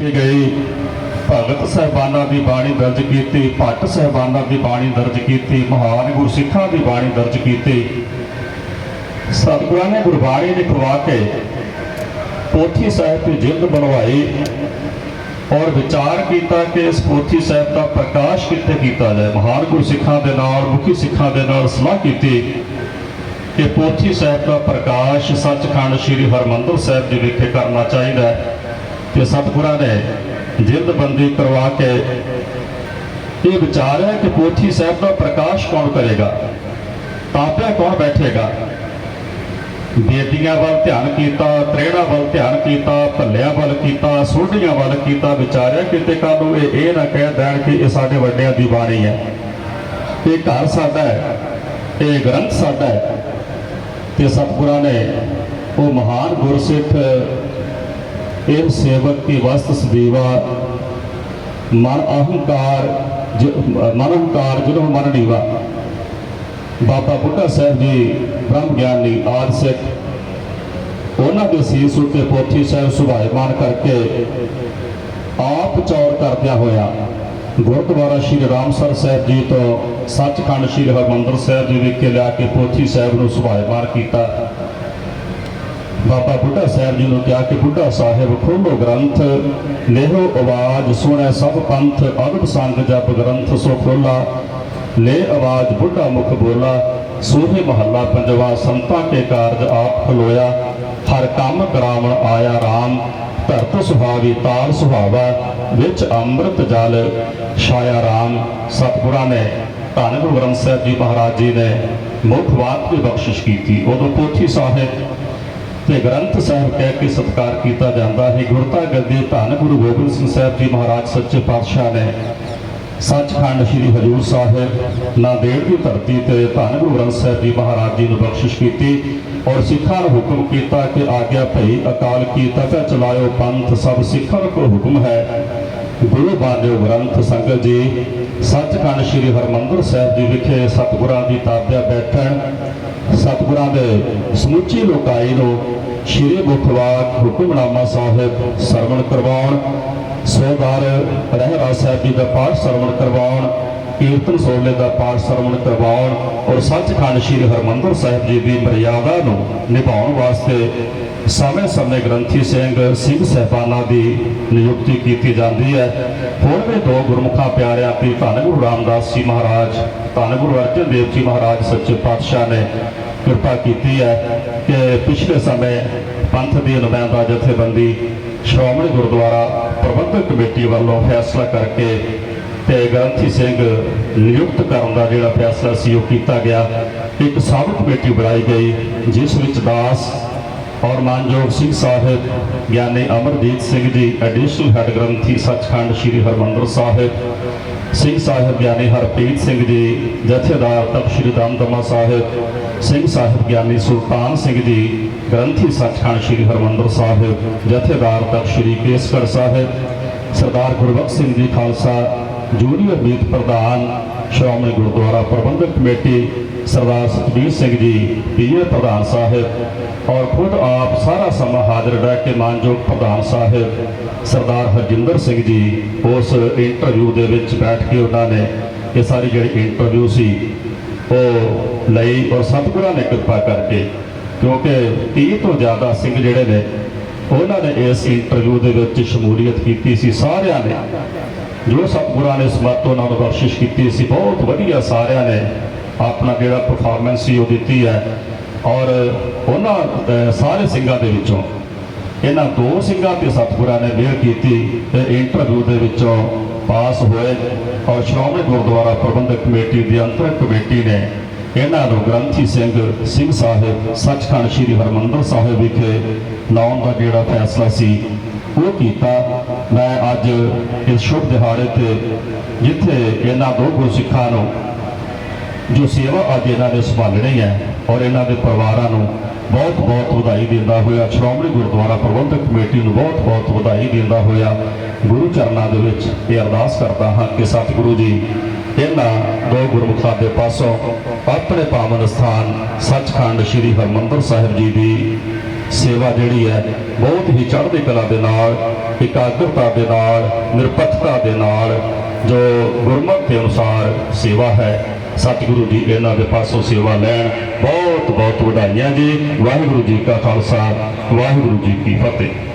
ਕਿ ਗਈ। ਭਗਤ ਸਹਿਬਾਨਾਂ ਦੀ ਬਾਣੀ ਦਰਜ ਕੀਤੀ, ਭੱਟ ਸਹਿਬਾਨਾਂ ਦੀ ਬਾਣੀ ਦਰਜ ਕੀਤੀ, ਮਹਾਨ ਗੁਰਸਿੱਖਾਂ ਦੀ ਬਾਣੀ ਦਰਜ ਕੀਤੀ। ਸਤਿਗੁਰਾਂ ਨੇ ਗੁਰਬਾਣੀ ਲਿਖਵਾ ਕੇ ਪੋਥੀ ਸਾਹਿਬ ਦੀ ਜਿਲਦ ਬਣਵਾਈ ਔਰ ਵਿਚਾਰ ਕੀਤਾ ਕਿ ਇਸ ਪੋਥੀ ਸਾਹਿਬ ਦਾ ਪ੍ਰਕਾਸ਼ ਕਿੱਥੇ ਕੀਤਾ ਜਾਏ। ਮਹਾਨ ਗੁਰਸਿੱਖਾਂ ਦੇ ਨਾਲ, ਮੁਖੀ ਸਿੱਖਾਂ ਦੇ ਨਾਲ ਸਲਾਹ ਕੀਤੀ ਕਿ ਪੋਥੀ ਸਾਹਿਬ ਦਾ ਪ੍ਰਕਾਸ਼ ਸੱਚਖੰਡ ਸ੍ਰੀ ਹਰਮੰਦਰ ਸਾਹਿਬ ਜੀ ਵਿਖੇ ਕਰਨਾ ਚਾਹੀਦਾ ਹੈ। ਤੇ ਸਤਿਗੁਰਾਂ ਨੇ ਜਿਲਦਬੰਦੀ ਕਰਵਾ ਕੇ ਇਹ ਵਿਚਾਰ ਹੈ ਕਿ ਪੋਥੀ ਸਾਹਿਬ ਦਾ ਪ੍ਰਕਾਸ਼ ਕੌਣ ਕਰੇਗਾ? ਤਾਪਿਆ ਕੌਣ ਬੈਠੇਗਾ? ਬੇਦੀਆਂ ਵੱਲ ਧਿਆਨ ਕੀਤਾ, ਤਰੇੜਾ ਵੱਲ ਧਿਆਨ ਕੀਤਾ, ਭੱਲਿਆਂ ਵੱਲ ਕੀਤਾ, ਸੋਢੀਆਂ ਵੱਲ ਕੀਤਾ ਵਿਚਾਰਿਆ ਕਿਤੇ ਕੱਲ ਨੂੰ ਇਹ ਇਹ ਨਾ ਕਹਿ ਦੇਣ ਕਿ ਇਹ ਸਾਡੇ ਵੱਡਿਆਂ ਦੀ ਬਾਣੀ ਹੈ। ਇਹ ਘਰ ਸਾਡਾ ਹੈ, ਇਹ ਗ੍ਰੰਥ ਸਾਡਾ ਹੈ ਤੇ ਸਤਿਗੁਰਾਂ ਨੇ ਉਹ ਮਹਾਨ ਗੁਰਸਿੱਖ ਇਹ ਸੇਵਕ ਕੀ ਵਸਤ ਸਦੀਵਾ, ਮਨ ਅਹੰਕਾਰ ਜ- ਮਨ ਅਹੰਕਾਰ ਜਿਹਨੂੰ ਮਨ ਬਾਬਾ ਬੁੱਢਾ ਸਾਹਿਬ ਜੀ, ਬ੍ਰਹਮ ਗਿਆਨੀ, ਆਦਿ ਸਿੱਖ, ਉਹਨਾਂ ਦੇ ਸੀਸ ਉੱਤੇ ਪੋਥੀ ਸਾਹਿਬ ਸੁਭਾਇਮਾਨ ਕਰਕੇ ਆਪ ਚੌਰ ਕਰਦਿਆਂ ਹੋਇਆ ਗੁਰਦੁਆਰਾ ਸ਼੍ਰੀ ਰਾਮਸਰ ਸਾਹਿਬ ਜੀ ਤੋਂ ਸੱਚਖੰਡ ਸ਼੍ਰੀ ਹਰਮੰਦਰ ਸਾਹਿਬ ਜੀ ਵਿਖੇ ਲਿਆ ਕੇ ਪੋਥੀ ਸਾਹਿਬ ਨੂੰ ਸੁਭਾਇਮਾਨ ਕੀਤਾ। ਬਾਬਾ ਬੁੱਢਾ ਸਾਹਿਬ ਜੀ ਨੂੰ ਕਿਹਾ ਕਿ ਬੁੱਢਾ ਸਾਹਿਬ ਖੋਲੋ ਗ੍ਰੰਥ ਲੇਹੋ ਆਵਾਜ਼, ਸੁਣੈ ਸਭ ਪੰਥ, ਅਦਬ ਸੰਗ ਜਪ ਗ੍ਰੰਥ ਸੋ ਖੋਲਾ ਲੈ ਆਵਾਜ਼ ਬੁੱਢਾ ਮੁਖ ਬੋਲਾ, ਸੋਹੇ ਮਹੱਲਾ ਪੰਜਵਾ, ਸੰਤਾਂ ਕੇ ਕਾਰਜ ਆਪ ਖਲੋਇਆ। ਹਰ ਕੰਮ ਕਰਾਵਣ ਆਇਆ RAM ਧਰਤ ਸੁਹਾਵੀ ਤਾਰ ਸੁਹਾਵਾ ਵਿੱਚ ਅੰਮ੍ਰਿਤ ਜਲ ਛਾਇਆ RAM ਸਤਿਗੁਰਾਂ ਨੇ, ਧੰਨ ਗੁਰੂ ਗ੍ਰੰਥ ਸਾਹਿਬ ਜੀ ਮਹਾਰਾਜ ਜੀ ਨੇ ਮੁੱਖ ਬਾਤ ਦੀ ਬਖਸ਼ਿਸ਼ ਕੀਤੀ। ਉਦੋਂ ਪੋਥੀ ਸਾਹਿਬ ਤੇ ਗ੍ਰੰਥ ਸਾਹਿਬ ਕਹਿ ਕੇ ਸਤਿਕਾਰ ਕੀਤਾ ਜਾਂਦਾ ਹੈ। ਗੁਰਤਾ ਗੱਦੀ ਧੰਨ ਗੁਰੂ ਗੋਬਿੰਦ ਸਿੰਘ ਸਾਹਿਬ ਜੀ ਮਹਾਰਾਜ ਸੱਚੇ ਪਾਤਸ਼ਾਹ ਨੇ ਸੱਚਖੰਡ ਸ੍ਰੀ ਹਜੂਰ ਸਾਹਿਬ ਨਾਂਦੇੜ ਦੀ ਧਰਤੀ ਤੇ ਧੰਨ ਗੁਰੂ ਗ੍ਰੰਥ ਸਾਹਿਬ ਜੀ ਮਹਾਰਾਜ ਜੀ ਨੂੰ ਬਖਸ਼ਿਸ਼ ਕੀਤੀ ਔਰ ਸਿੱਖਾਂ ਨੂੰ ਹੁਕਮ ਕੀਤਾ ਕਿ ਆਗਿਆ ਭਈ ਅਕਾਲ ਕੀ ਤਪੈ ਚਲਾਇਓ ਪੰਥ, ਸਭ ਸਿੱਖਾਂ ਕੋ ਹੁਕਮ ਹੈ। ਗੁਰੂ ਬਾਣਿਓ ਗ੍ਰੰਥ ਸੰਗਤ ਜੀ, ਸੱਚਖੰਡ ਸ੍ਰੀ ਹਰਮੰਦਰ ਸਾਹਿਬ ਜੀ ਵਿਖੇ ਸਤਿਗੁਰਾਂ ਦੀ ਤਾਬਿਆ ਬੈਠਣ ਸਤਿਗੁਰਾਂ ਦੇ ਸਮੁੱਚੀ ਲੋਕਾਈ ਨੂੰ ਸ਼੍ਰੀ ਮੁਖਵਾਕ ਹੁਕਮਨਾਮਾ ਸਾਹਿਬ ਸਰਵਣ ਕਰਵਾਉਣ ਸੋਦਾਰ ਰਹਿਰਾ ਸਾਹਿਬ ਜੀ ਦਾ ਪਾਠ ਸਰਵਣ ਕਰਵਾਉਣ ਕੀਰਤਨ ਸੋਲੇ ਦਾ ਪਾਠ ਸਰਵਣ ਕਰਵਾਉਣ ਔਰ ਸੱਚਖੰਡ ਸ੍ਰੀ ਹਰਮੰਦਰ ਸਾਹਿਬ ਜੀ ਦੀ ਮਰਿਆਦਾ ਨੂੰ ਨਿਭਾਉਣ ਵਾਸਤੇ ਸਮੇਂ-ਸਮੇਂ ਗ੍ਰੰਥੀ ਸਿੰਘ ਸਿੰਘ ਸਹਿਬਾਨਾਂ ਦੀ ਨਿਯੁਕਤੀ ਕੀਤੀ ਜਾਂਦੀ ਹੈ। ਹੋਰ ਵੀ ਦੋ ਗੁਰਮੁਖਾਂ ਪਿਆਰਿਆਂ ਤੇ ਧੰਨ ਗੁਰੂ ਰਾਮਦਾਸ ਜੀ ਮਹਾਰਾਜ ਧੰਨ ਗੁਰੂ ਅਰਜਨ ਦੇਵ ਜੀ ਮਹਾਰਾਜ ਸੱਚੇ ਪਾਤਸ਼ਾਹ ਨੇ ਕਿਰਪਾ ਕੀਤੀ ਹੈ ਕਿ ਪਿਛਲੇ ਸਮੇਂ ਪੰਥ ਦੀ ਨੁਮਾਇੰਦਾ ਜਥੇਬੰਦੀ ਸ਼੍ਰੋਮਣੀ ਗੁਰਦੁਆਰਾ ਪ੍ਰਬੰਧਕ ਕਮੇਟੀ ਵੱਲੋਂ ਫੈਸਲਾ ਕਰਕੇ ਤੇ ਗ੍ਰੰਥੀ ਸਿੰਘ ਨਿਯੁਕਤ ਕਰਨ ਦਾ ਜਿਹੜਾ ਫੈਸਲਾ ਸੀ ਉਹ ਕੀਤਾ ਗਿਆ। ਇੱਕ ਸਾਬਤ ਕਮੇਟੀ ਬਣਾਈ ਗਈ, ਜਿਸ ਵਿੱਚ ਦਾਸ ਔਰ ਮਾਨਯੋਗ ਸਿੰਘ ਸਾਹਿਬ, ਗਿਆਨੀ ਅਮਰਜੀਤ ਸਿੰਘ ਜੀ ਐਡੀਸ਼ਨਲ ਹੈੱਡ ਗ੍ਰੰਥੀ ਸੱਚਖੰਡ ਸ੍ਰੀ ਹਰਮੰਦਰ ਸਾਹਿਬ, ਸਿੰਘ ਸਾਹਿਬ, ਗਿਆਨੀ ਹਰਪ੍ਰੀਤ ਸਿੰਘ ਜੀ, ਜਥੇਦਾਰ ਤਪ ਸ੍ਰੀ ਦਮਦਮਾ ਸਾਹਿਬ, ਸਿੰਘ ਸਾਹਿਬ, ਗਿਆਨੀ ਸੁਲਤਾਨ ਸਿੰਘ ਜੀ, ਗ੍ਰੰਥੀ ਸੱਚਖੰਡ ਸ੍ਰੀ ਹਰਮੰਦਰ ਸਾਹਿਬ, ਜਥੇਦਾਰ ਤਪ ਸ੍ਰੀ ਕੇਸਗੜ੍ਹ ਸਾਹਿਬ, ਸਰਦਾਰ ਗੁਰਬਖਸ਼ ਸਿੰਘ ਜੀ, ਖਾਲਸਾ ਜੂਨੀਅਰ ਮੀਤ ਪ੍ਰਧਾਨ, ਸ਼੍ਰੋਮਣੀ ਗੁਰਦੁਆਰਾ ਪ੍ਰਬੰਧਕ ਕਮੇਟੀ, ਸਰਦਾਰ ਸਤਬੀਰ ਸਿੰਘ ਜੀ, ਪੀਏ ਪ੍ਰਧਾਨ ਸਾਹਿਬ ਔਰ ਖੁਦ ਆਪ ਸਾਰਾ ਸਮਾਂ ਹਾਜ਼ਰ ਰਹਿ ਕੇ ਮਾਨਯੋਗ ਪ੍ਰਧਾਨ ਸਾਹਿਬ, ਸਰਦਾਰ ਹਰਜਿੰਦਰ ਸਿੰਘ ਜੀ, ਉਸ ਇੰਟਰਵਿਊ ਦੇ ਵਿੱਚ ਬੈਠ ਕੇ ਉਹਨਾਂ ਨੇ ਇਹ ਸਾਰੀ ਜਿਹੜੀ ਇੰਟਰਵਿਊ ਸੀ, ਉਹ ਲਈ ਔਰ ਸਤਿਗੁਰਾਂ ਨੇ ਕਿਰਪਾ ਕਰਕੇ, ਕਿਉਂਕਿ 30 ਤੋਂ ਜ਼ਿਆਦਾ ਸਿੰਘ ਜਿਹੜੇ ਨੇ, ਉਹਨਾਂ ਨੇ ਇਸ ਇੰਟਰਵਿਊ ਦੇ ਵਿੱਚ ਸ਼ਮੂਲੀਅਤ ਕੀਤੀ ਸੀ, ਸਾਰਿਆਂ ਨੇ। ਜੋ ਸਤਿਗੁਰਾਂ ਨੇ ਸਮਰਥ ਉਹਨਾਂ ਨੂੰ ਬਖਸ਼ਿਸ਼ ਕੀਤੀ ਸੀ, ਬਹੁਤ ਵਧੀਆ ਸਾਰਿਆਂ ਨੇ ਆਪਣਾ ਜਿਹੜਾ ਪਰਫਾਰਮੈਂਸ ਸੀ ਉਹ ਦਿੱਤੀ ਹੈ। ਔਰ ਉਹਨਾਂ ਸਾਰੇ ਸਿੰਘਾਂ ਦੇ ਵਿੱਚੋਂ, ਇਹਨਾਂ ਦੋ ਸਿੰਘਾਂ ਤੇ ਸਤਿਗੁਰਾਂ ਨੇ ਮਿਹਰ ਕੀਤੀ ਤੇ ਇੰਟਰਵਿਊ ਦੇ ਵਿੱਚੋਂ ਪਾਸ ਹੋਏ ਔਰ ਸ਼੍ਰੋਮਣੀ ਗੁਰਦੁਆਰਾ ਪ੍ਰਬੰਧਕ ਕਮੇਟੀ ਦੀ ਅੰਤਰ ਕਮੇਟੀ ਨੇ ਇਹਨਾਂ ਨੂੰ ਗ੍ਰੰਥੀ ਸਿੰਘ ਸਿੰਘ ਸਾਹਿਬ, ਸੱਚਖੰਡ ਸ੍ਰੀ ਹਰਮੰਦਰ ਸਾਹਿਬ ਵਿਖੇ ਲਾਉਣ ਦਾ ਜਿਹੜਾ ਫੈਸਲਾ ਸੀ ਉਹ ਕੀਤਾ। ਮੈਂ ਅੱਜ ਇਸ ਸ਼ੁਭ ਦਿਹਾੜੇ ਤੇ ਜਿੱਥੇ ਇਹਨਾਂ ਦੋ ਗੁਰਸਿੱਖਾਂ ਨੂੰ ਜੋ ਸੇਵਾ ਅੱਜ ਇਹਨਾਂ ਨੇ ਸੰਭਾਲਣੀ ਹੈ ਔਰ ਇਹਨਾਂ ਦੇ ਪਰਿਵਾਰਾਂ ਨੂੰ ਬਹੁਤ ਬਹੁਤ ਵਧਾਈ ਦਿੰਦਾ ਹੋਇਆ, ਸ਼੍ਰੋਮਣੀ ਗੁਰਦੁਆਰਾ ਪ੍ਰਬੰਧਕ ਕਮੇਟੀ ਨੂੰ ਬਹੁਤ ਬਹੁਤ ਵਧਾਈ ਦਿੰਦਾ ਹੋਇਆ, ਗੁਰੂ ਚਰਨਾਂ ਦੇ ਵਿੱਚ ਇਹ ਅਰਦਾਸ ਕਰਦਾ ਹਾਂ ਕਿ ਸਤਿਗੁਰੂ ਜੀ, ਇਹਨਾਂ ਦੋ ਗੁਰਮੁਖਾਂ ਦੇ ਪਾਸੋਂ ਆਪਣੇ ਪਾਵਨ ਸਥਾਨ ਸੱਚਖੰਡ ਸ੍ਰੀ ਹਰਮੰਦਰ ਸਾਹਿਬ ਜੀ ਦੀ ਸੇਵਾ ਜਿਹੜੀ ਹੈ, ਬਹੁਤ ਹੀ ਚੜ੍ਹਦੀ ਕਲਾ ਦੇ ਨਾਲ, ਇਕਾਗਰਤਾ ਦੇ ਨਾਲ, ਨਿਰਪੱਖਤਾ ਦੇ ਨਾਲ ਜੋ ਗੁਰਮਤਿ ਦੇ ਅਨੁਸਾਰ ਸੇਵਾ ਹੈ, ਸਤਿਗੁਰੂ ਜੀ ਇਹਨਾਂ ਦੇ ਪਾਸੋਂ ਸੇਵਾ ਲੈਣ ਬਹੁਤ ਬਹੁਤ ਵਧਾਈਆਂ ਜੀ। ਵਾਹਿਗੁਰੂ ਜੀ ਕਾ ਖਾਲਸਾ, ਵਾਹਿਗੁਰੂ ਜੀ ਕੀ ਫਤਿਹ।